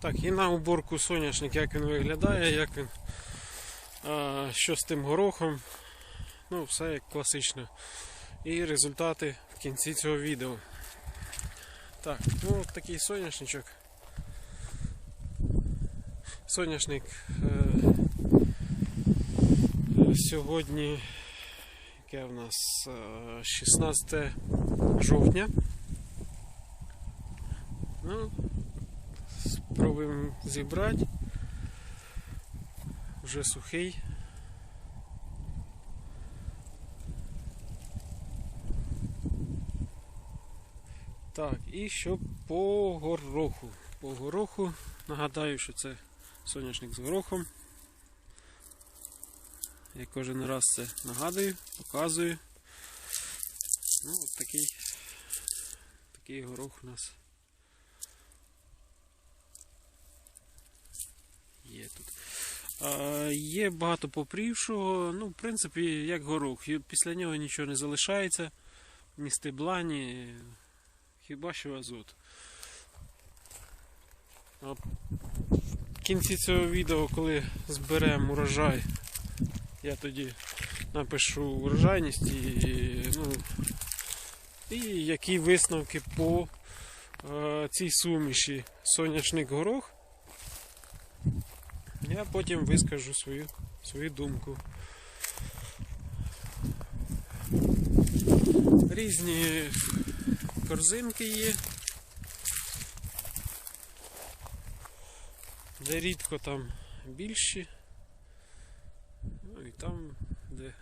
Так, і на уборку соняшник, як він виглядає, як він. А, що з тим горохом. Ну, все як класично. І результати в кінці цього відео. Так, ну от такий соняшничок. Соняшник е, е, сьогодні, яке в нас е, 16 жовтня. Ну, спробуємо зібрати. Вже сухий. Так, і що по гороху. По гороху нагадаю, що це соняшник з горохом. Я кожен раз це нагадую, показую. Ну, от такий, такий горох у нас є тут. А, є багато попрівшого, ну, в принципі, як горох. Після нього нічого не залишається, ні стебла, ні хіба що азот. А в кінці цього відео, коли зберемо урожай, я тоді напишу урожайність і, ну, і які висновки по е, цій суміші соняшник горох. Я потім вискажу свою, свою думку. Різні корзинки є. Де рідко там більші. Ну і там, де,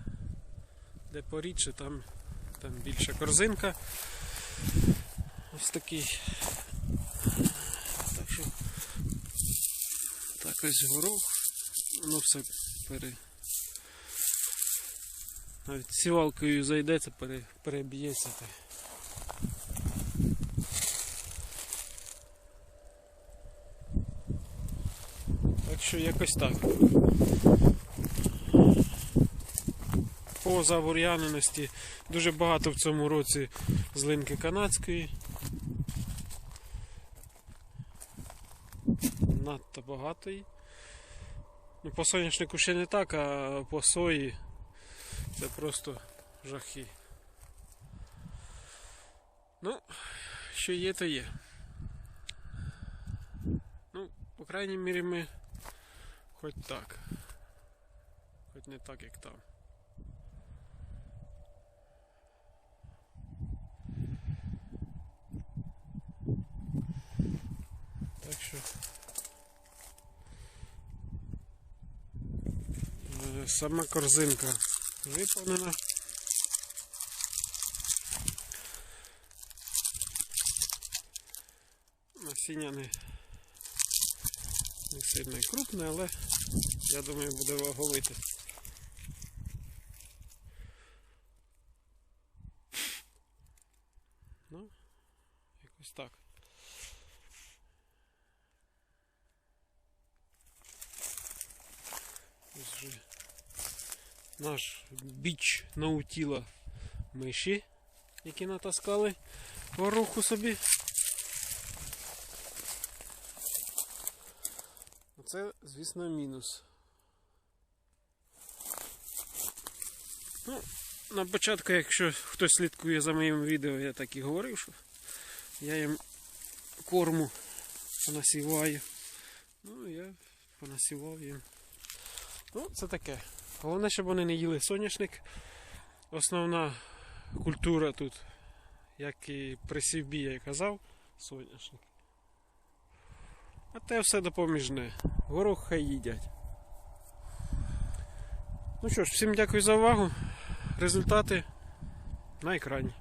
де порідше, там, там більша корзинка. Ось такий. Так що ось горох. Воно все пере. Навіть сівалкою зайдеться, пере, переб'ється. та Так що якось так. По забур'яненості дуже багато в цьому році злинки канадської. Надто багато її. Ну, по соняшнику ще не так, а по сої це просто жахи. Ну, що є, то є. Ну, по крайній мірі ми хоч так. Хоч не так, як там. Так що. е, Сама корзинка виповнена. Насіння не, не сильно і крупне, але я думаю буде ваговити. Ну, якось так. Ось вже наш біч наутіла миші, які натаскали гороху собі. Це, звісно, мінус. Ну, на початку, якщо хтось слідкує за моїм відео, я так і говорив, що я їм корму понасіваю. Ну, я понасівав їм. Ну, це таке. Головне, щоб вони не їли соняшник. Основна культура тут, як і при сівбі я казав, соняшник. А те все допоміжне. Горох хай їдять. Ну що ж, всім дякую за увагу. Результати на екрані.